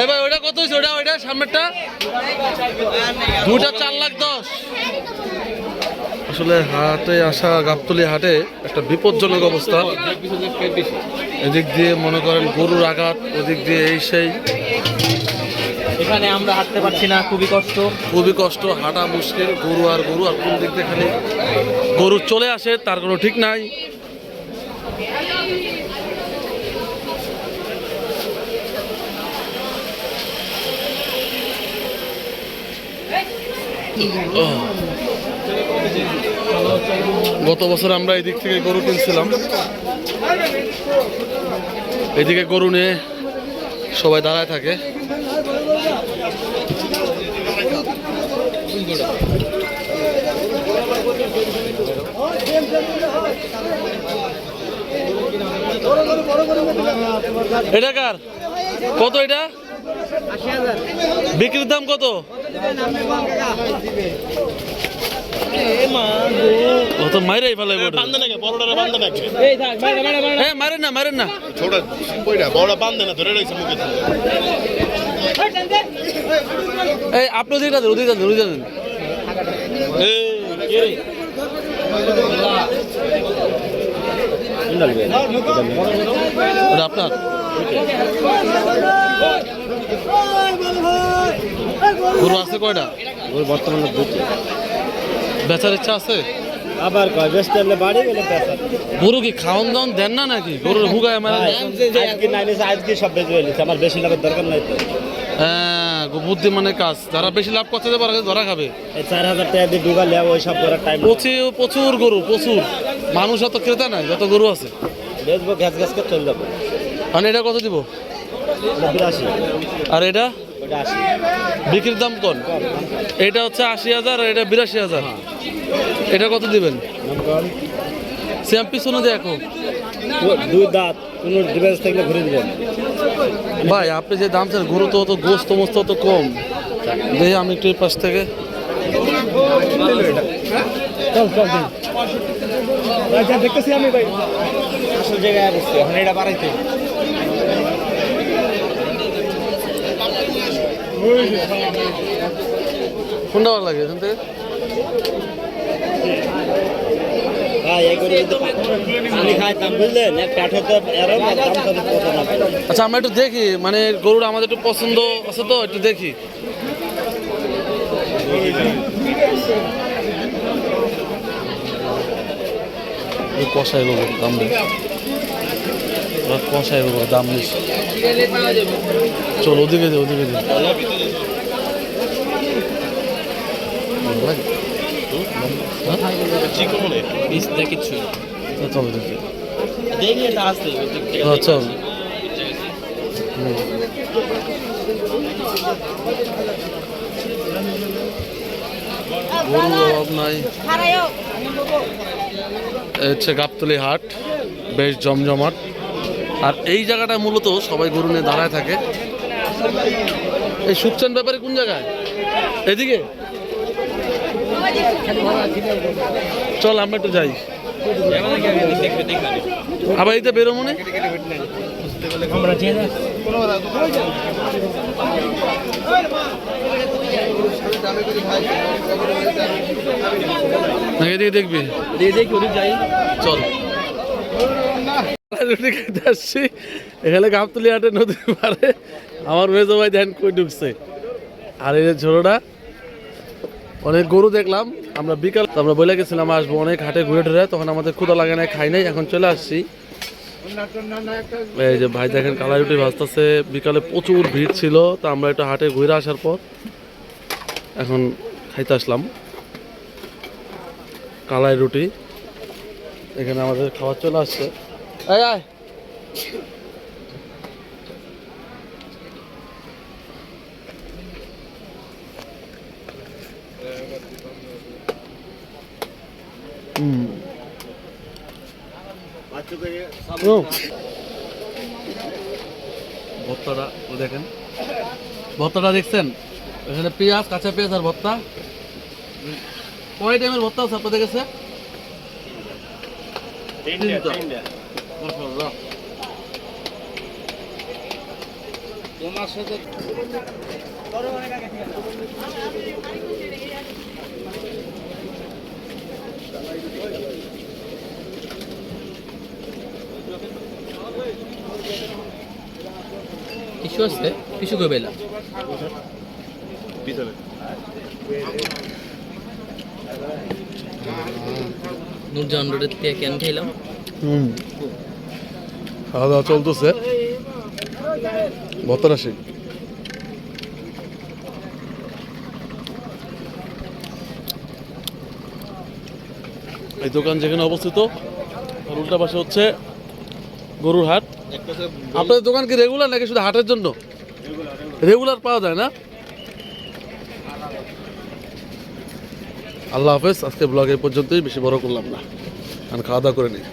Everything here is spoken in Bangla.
এই ভাই ওটা কত হয়েছে ওটা ওইটা সামনেরটা? দুটা চার লাখ দশ। আসলে হাটে আসা গাবতলি হাটে একটা বিপজ্জনক অবস্থা। এদিক দিয়ে মনে করেন গরুর আঘাত ওদিক দিয়ে এই সেই। এখানে আমরা হাঁটতে পারছি না খুবই কষ্ট। খুবই কষ্ট হাঁটা মুশকিল গরু আর গরু আর কোন দিক দিয়ে খালি গরু চলে আসে তার কোনো ঠিক নাই। গত বছর আমরা এদিক থেকে গরু কিনছিলাম। এদিকে গরু নিয়ে সবাই দাঁড়ায় থাকে। এটা কার? কত এটা? বিক্রির দাম কত? তো মাইরাই ফেলাই বান্ধে নাকি বড়টা বান্ধে নাকি এই থাক বাইরে বাইরে বাইরে হ্যাঁ মারেন না মারেন না। ছোট কইরা বড়টা বান্ধে না ধরে রয়েছে মুখে। এই আপনি ওদিকটা দেন ওদিকটা দেন ওদিকটা দেন আপনার। গরু আছে কয়টা? গরু বর্তমানে দুটো বেচার ইচ্ছা আছে? আবার কয় ব্যস্ত হলে বাড়ি গেলে পেশা গরু কি খাওয়ান দাওয়ান দেন না নাকি? গরুর হুগায় মারা আজকে নাই আজকে সব বেজে গেছে আমার বেশি লাভের দরকার নাই তো। হ্যাঁ বুদ্ধি মানে কাজ। যারা বেশি লাভ করতে পারে ধরা খাবে। চার হাজার টাকা দিয়ে ডুবালে ওই সব করার টাইম প্রচুর প্রচুর গরু প্রচুর। মানুষ অত ক্রেতা নাই যত গরু আছে। বেচবো গ্যাস গ্যাস করে চলে যাব। মানে এটা কত দিব? বিরাশি আর এটা? বিক্রির দাম কোন? এটা হচ্ছে আশি হাজার আর এটা বিরাশি হাজার। এটা কত দিবেন? শ্যাম পিছনে দেখো দুই দাঁত কোনো ডিভাইস থাকলে ঘুরে দিবেন। ভাই আপনি যে দাম চান গরু তো অত গোস্ত মোস্ত অত কম। দেখি আমি একটু পাশ থেকে। চল চল। আচ্ছা দেখতেছি আমি ভাই। আসল জায়গায় বসছি এখন এটা বাড়াইতে। কোনটা ভালো লাগে এখান থেকে হ্যাঁ এই করে যদি আমি খাইতাম বুঝলেন? এক কাঠে তো এরও দাম কত কত না আচ্ছা আমরা একটু দেখি মানে গরুটা আমাদের একটু পছন্দ আছে তো একটু দেখি। এই কষাই বাবু দাম কষাই বাবু দাম বেশি। চল ওদিকে দে ওদিকে দে চল গরুর অভাব নাই। হচ্ছে গাবতলি হাট বেশ জমজমাট। আর এই জায়গাটা মূলত সবাই গরু নিয়ে দাঁড়ায় থাকে। এই সুকচান ব্যাপারে কোন জায়গায়? এদিকে? চল আমরা একটু যাই। আবার এইটা বেরো মনে দেখবি? চল। রুটি খাইতে আসছি। এখানে গাবতলি হাটে নদীর পারে আমার মেজো ভাই ধ্যান কই ঢুকছে। আর এই ঝোড়োটা অনেক গরু দেখলাম, আমরা বিকাল আমরা বলে গেছিলাম আসব, অনেক হাটে ঘুরে টুরে, তখন আমাদের ক্ষুদা লাগে না খাই নাই, এখন চলে আসছি। এই যে ভাই দেখেন, কালাই রুটি ভাজতেছে, বিকালে প্রচুর ভিড় ছিল, তো আমরা একটু হাটে ঘুরে আসার পর এখন খাইতে আসলাম। কালাই রুটি, এখানে আমাদের খাবার চলে আসছে। আয় আয় ভর্তাটা ও দেখেন। ভর্তাটা দেখছেন? এখানে পেঁয়াজ কাঁচা পেঁয়াজ আর ভর্তা। কয় টাইমের ভর্তা আছে আপনাদের কাছে? তিনটা। মাশাআল্লাহ। টিস্যু আছে টিস্যু কই পেলাম নূরজাহান রোডের থেকে কেন খাইলাম হুম খাওয়া দাওয়া চলতেছে। ভতরাশি এই দোকান যেখানে অবস্থিত আর উল্টা পাশে হচ্ছে গরুর হাট। আপনাদের দোকান কি রেগুলার নাকি শুধু হাটের জন্য? রেগুলার পাওয়া যায় না? আল্লাহ হাফেজ, আজকে ব্লগ এই পর্যন্তই, বেশি বড় করলাম না। আমি খাওয়া দাওয়া করে নিই।